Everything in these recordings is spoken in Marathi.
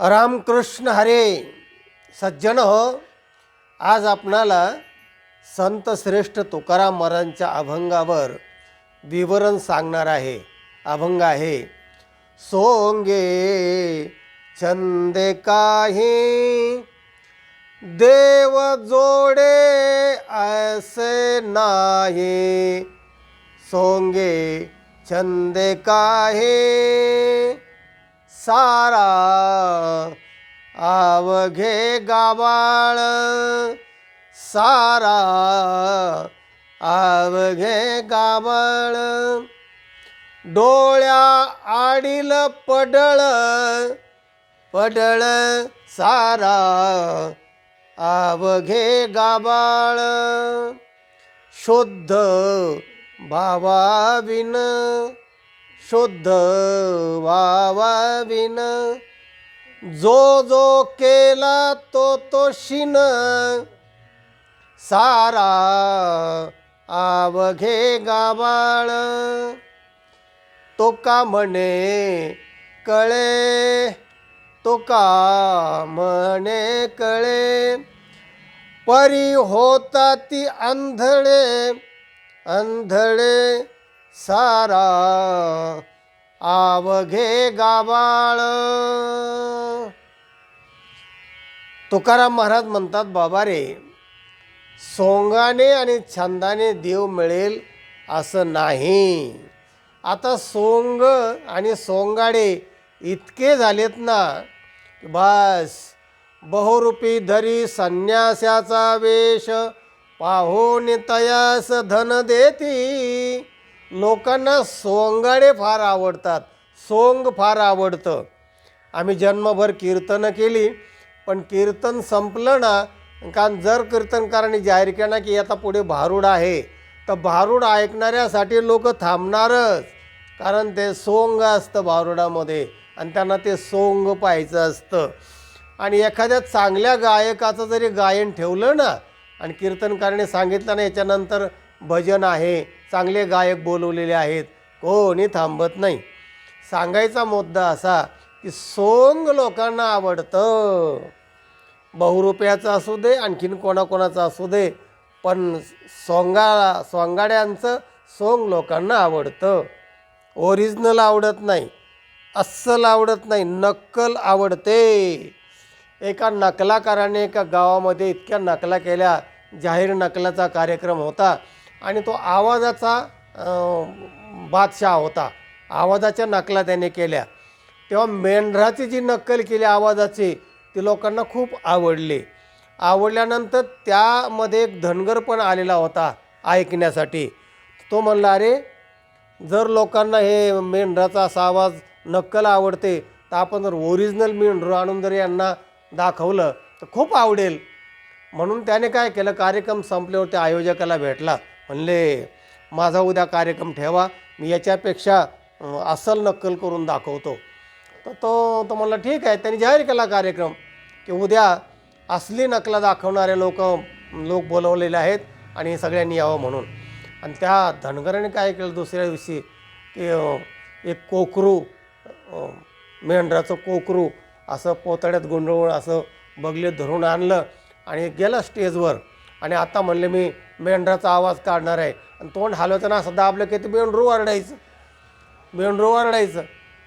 रामकृष्ण हरे. सज्जन हो. आज आपणाला संत श्रेष्ठ तुकाराम महाराजांच्या अभंगावर विवरण सांगणार आहे. अभंग आहे. सोंगे छंदे काही. देव जोडे ऐसे नाही. सोंगे छंदे काहे. सारा अवघे गावाळ. सारा अवघे गावाळ. डोळ्या आडील पडळ. पडळ सारा अवघे गाबाळ शुद्ध भावाविन. शुद्ध भावाविन जो जो केला तो तो शिन. सारा आवघे गाबाळ तो का म्हणे कळे? तो का म्हणे कळे? परी होता ती अंधळे. अंधळे सारा आवघे गाबाळ तुकाराम महाराज म्हणतात बाबा रे सोंगाने आणि छंदाने देव मिळेल असं नाही. आता सोंग आणि सोंगाडे इतके झालेत ना बस बहुरूपी धरी संन्यासाचा वेश पाहून तयास धन देती. लोकांना सोंगाडे फार आवडतात. सोंग फार आवडतं. आम्ही जन्मभर कीर्तनं केली पण कीर्तन संपलं ना कारण जर कीर्तनकारांनी जाहीर केलं ना की आता पुढे भारूड आहे तर भारूड ऐकणाऱ्यासाठी लोक थांबणारच. कारण ते सोंग असतं भारुडामध्ये आणि त्यांना ते सोंग पाहायचं असतं. आणि एखाद्या चांगल्या गायकाचं जरी गायन ठेवलं ना आणि कीर्तनकाराने सांगितलं ना याच्यानंतर भजन आहे चांगले गायक बोलवलेले आहेत. कोणी थांबत नाही. सांगायचा मुद्दा असा की सोंग लोकांना आवडतं. बहुरुपयाचं असू दे आणखीन कोणाकोणाचं असू दे पण सोंगा सोंगाड्यांचं सोंग लोकांना आवडतं. ओरिजिनल आवडत नाही. अस्सल आवडत नाही. नक्कल आवडते. एका नकलाकाराने एका गावामध्ये इतक्या नकला केल्या. जाहीर नकलाचा कार्यक्रम होता. आणि तो आवाजाचा बादशाह होता. आवाजाच्या नकला त्याने केल्या. तेव्हा मेंढराची जी नक्कल केली आवाजाची ती लोकांना खूप आवडली. आवडल्यानंतर त्यामध्ये एक धनगर पण आलेला होता ऐकण्यासाठी. तो म्हणला अरे जर लोकांना हे मेंढराचा असा आवाज नक्कल आवडते तर आपण जर ओरिजिनल मेंढरू आणून जर यांना दाखवलं तर खूप आवडेल. म्हणून त्याने काय केलं कार्यक्रम संपल्यावर त्या आयोजकाला भेटला. म्हणले माझा उद्या कार्यक्रम ठेवा मी याच्यापेक्षा असल अस्सल नक्कल करून दाखवतो. तर तो तो म्हणला ठीक आहे. त्यांनी जाहीर केला कार्यक्रम की उद्या असली नकला दाखवणारे लोक लोक बोलवलेले आहेत आणि सगळ्यांनी यावं म्हणून. आणि त्या धनगराने काय केलं दुसऱ्या दिवशी की एक कोकरू मेंढराचं कोकरू असं पोतड्यात गुंडळून असं बगले धरून आणलं आणि गेलं स्टेजवर. आणि आता म्हणले मी मेंढराचा आवाज काढणार आहे. आणि तोंड हलवताना असं आपलं की ते मेंढरू ओरडायचं. मेंढरू ओरडायचं.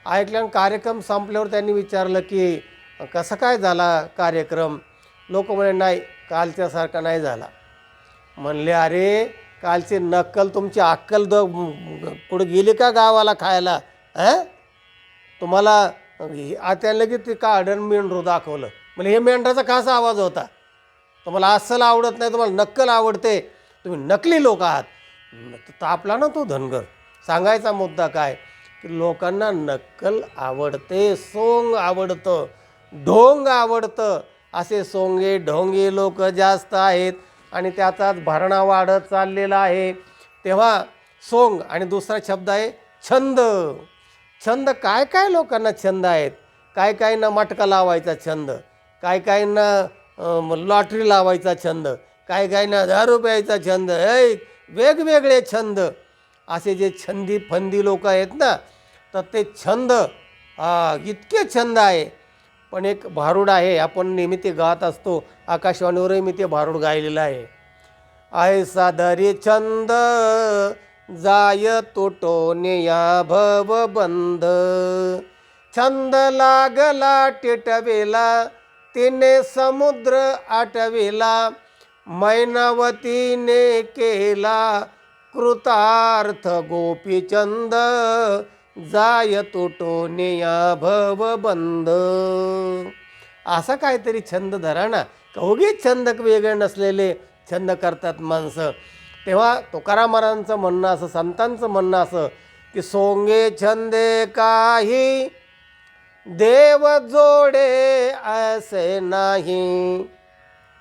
ऐकल्यानं कार्यक्रम संपल्यावर त्यांनी विचारलं की कसं काय झाला कार्यक्रम? लोक म्हणे नाही कालच्यासारखा नाही झाला. म्हणले अरे कालची नक्कल तुमची अक्कल द कुठं गेली का गावाला खायला? हां तुम्हाला आता लगेच ते काढण मेंढरू दाखवलं. म्हणजे हे मेंढराचा खास आवाज होता? तुम्हाला अस्सल आवडत नाही तुम्हाला नक्कल आवडते. तुम्ही नकली लोक आहात. तर तापला ना तो धनगर. सांगायचा मुद्दा काय? की लोकांना नक्कल आवडते सोंग आवडतं ढोंग आवडतं. असे सोंगे ढोंगे लोक जास्त आहेत आणि त्याचाच भरणा वाढत चाललेला आहे. तेव्हा सोंग आणि दुसरा शब्द आहे छंद. छंद काय काय लोकांना छंद आहेत? काय काहींना मटका लावायचा छंद? काय काहींना लॉटरी लावायचा छंद? काय काहींना हजार रुपयाचा छंद ऐ वेगवेगळे छंद. असे जे छंदी फंदी लोक आहेत ना तर ते छंद हा, इतके छंद आहे. पण एक भारूड आहे आपण नेहमी ते गात असतो आकाशवाणीवरही मी ते भारूड गायलेलं आहे. आहे साधारी छंद जाय तुटोने या भव बंध छंद लागला टिटवेला तिने समुद्र आटवेला. मैनावतीने केला कृतार्थ गोपीचंद जाय तुटोने या भव बंद असा काहीतरी छंद धरा ना. उगीच छंद वेगळे नसलेले छंद करतात माणसं. तेव्हा तुकारामारांचं म्हणणं असं संतांचं म्हणणं असं की सोंगे छंदे काही देव जोडे असे नाही.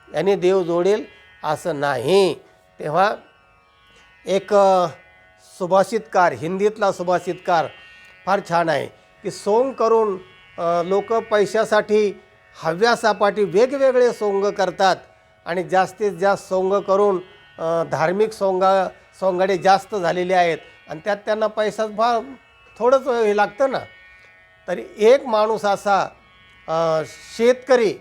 याने देव जोडेल असं नाही. तेव्हा एक सुभाषितकार हिंदीतला सुभाषितकार फार छान आहे की सोंग करून लोक पैशासाठी हव्यासापाठी वेगवेगळे सोंग करतात आणि जास्तीत जास्त सोंग करून धार्मिक सोंगा सोंगाडे जास्त झालेले आहेत आणि त्यात त्यांना पैसा फार थोडंच हे लागतं ना. तरी एक माणूस असा शेतकरी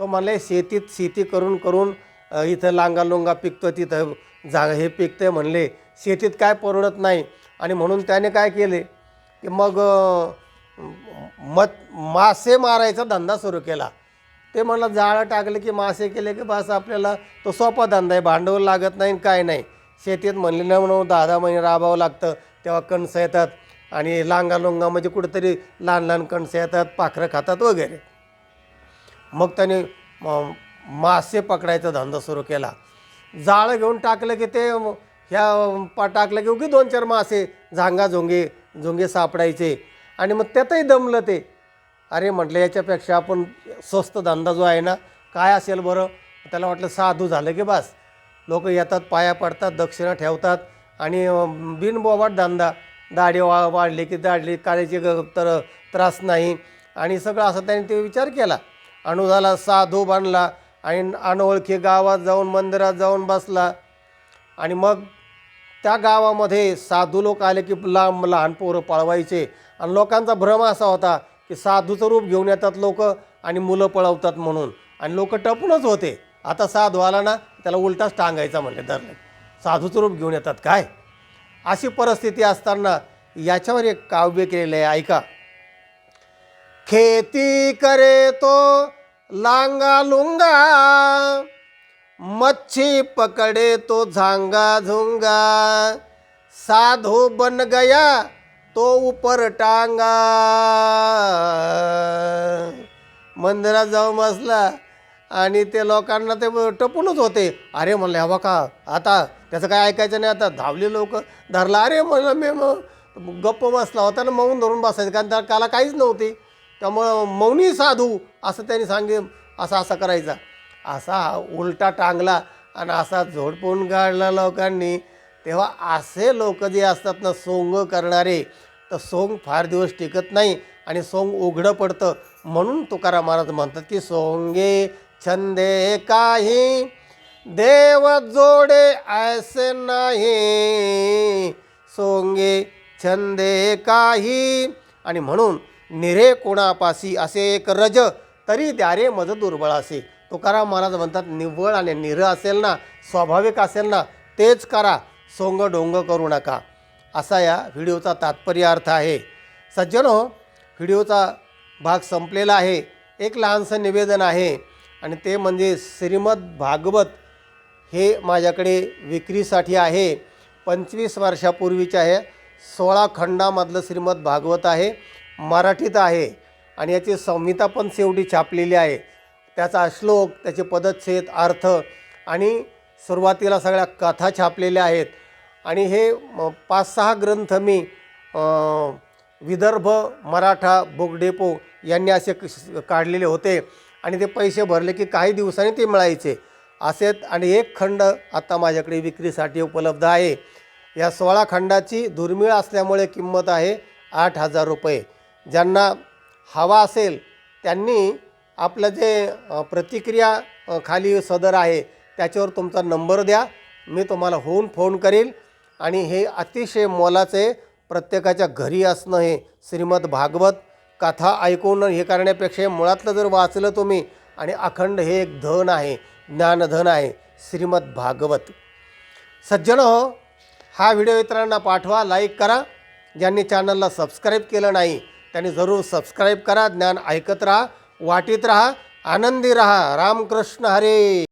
तो मला शेतीत शेती करून करून इथं लांगा लोंगा पिकतो तिथं जागा हे पिकतं म्हणले. शेतीत काय परवडत नाही. आणि म्हणून त्याने काय केले? की मग मत मासे मारायचा धंदा सुरू केला. ते म्हणलं जाळं टाकलं की मासे केले की बस आपल्याला तो सोपा धंदा आहे. भांडवल लागत नाही आणि काय नाही. शेतीत म्हणले ना म्हणून दहा दहा महिने राबावं लागतं. तेव्हा कणसं येतात आणि लांगा लोंगा म्हणजे कुठेतरी लहान लहान कणसं येतात पाखरं खातात वगैरे. मग त्याने मासे पकडायचा धंदा सुरू केला. जाळं घेऊन टाकलं की ते ह्या पा टाकलं की उगी दोन चार मासे झांगा झोंगे झोंगे सापडायचे. आणि मग त्यातही दमलं ते. अरे म्हटलं याच्यापेक्षा आपण स्वस्त धंदा जो आहे ना काय असेल बरं? त्याला वाटलं साधू झालं की बस. लोक येतात पाया पडतात दक्षिणा ठेवतात आणि बिनबोबाट धंदा. दाढी वा वाढली की दाढली काळाची ग तर त्रास नाही. आणि सगळं असं त्याने ते विचार केला. अणुधाला साधू बांधला आणि अनोळखी गावात जाऊन मंदिरात जाऊन बसला. आणि मग त्या गावामध्ये साधू लोक आले की लांब लहान पोरं पळवायचे. आणि लोकांचा भ्रम असा होता की साधूचं रूप घेऊन येतात लोक आणि मुलं पळवतात म्हणून. आणि लोक टपूनच होते. आता साधू आला ना त्याला उलटाच टांगायचा म्हणले धरले साधूचं रूप घेऊन येतात काय? अशी परिस्थिती असताना याच्यावर एक काव्य केलेलं आहे ऐका. खेती करे तो लांगा लुंगा मच्छी पकड़े तो झांगा झुंगा. साधू बन गया तो ऊपर टांगा. मंदिरात जाऊन बसला आणि ते लोकांना ते टपूनच होते. अरे म्हणले हवा का? आता त्याचं काय ऐकायचं नाही आता? धावले लोक धरला. अरे म्हणलं मी मग गप्प बसला होता ना मऊन धरून बसायचं. कारण त्या काला काहीच नव्हती. त्यामुळं मौनी साधू असं त्यांनी सांगे असा असा करायचा. असा उलटा टांगला आणि असा झोडपून काढला लोकांनी. तेव्हा असे लोक जे असतात ना सोंग करणारे तर सोंग फार दिवस टिकत नाही आणि सोंग उघडं पडतं. म्हणून तुकाराम महाराज म्हणतात की सोंगे छंदे काही देव जोडे ऐसे नाही. सोंगे छंदे काही. आणि म्हणून निरे कोणापासी असे एक रज तरी द्यारे मज दुर्बळ असे. तुकाराम महाराज म्हणतात निव्वळ आणि निर असेल ना स्वाभाविक असेल ना तेच करा सोंग डोंग करू नका. असा या व्हिडिओचा तात्पर्य अर्थ आहे. सज्जनो व्हिडिओचा भाग संपलेला आहे. एक लहानसं निवेदन आहे आणि ते म्हणजे श्रीमद भागवत हे माझ्याकडे विक्रीसाठी आहे. पंचवीस वर्षापूर्वीचे आहे सोळा खंडामधलं श्रीमद भागवत आहे. मराठीत आहे आणि याची संहिता पण शेवटी छापलेली आहे. त्याचा श्लोक त्याचे पदच्छेद अर्थ आणि सुरुवातीला सगळ्या कथा छापलेल्या आहेत. आणि हे पाच सहा ग्रंथ मी विदर्भ मराठा बुक डेपो यांनी असे क- काढलेले होते. आणि ते पैसे भरले की काही दिवसांनी ते मिळायचे. असेत आणि एक खंड आता माझ्याकडे विक्रीसाठी उपलब्ध आहे. या सोळा खंडाची दुर्मिळ असल्यामुळे किंमत आहे आठ हजार रुपये. ज्यांना हवा असेल त्यांनी आपलं जे प्रतिक्रिया खाली सदर आहे त्याच्यावर तुमचा नंबर द्या. मी तुम्हाला होऊन फोन करील. आणि हे अतिशय मोलाचे प्रत्येकाच्या घरी असणं हे श्रीमद भागवत कथा ऐकून हे करण्यापेक्षा मुळातलं जर वाचलं तुम्ही आणि अखंड हे एक धन आहे ज्ञानधन आहे श्रीमद भागवत. सज्जन हो हा व्हिडिओ इतरांना पाठवा लाईक करा. ज्यांनी चॅनलला सबस्क्राईब केलं नाही त्यांनी जरूर सबस्क्राईब करा ज्ञान ऐकत राहा वाटीत राहा आनंदी राहा. रामकृष्ण हरे!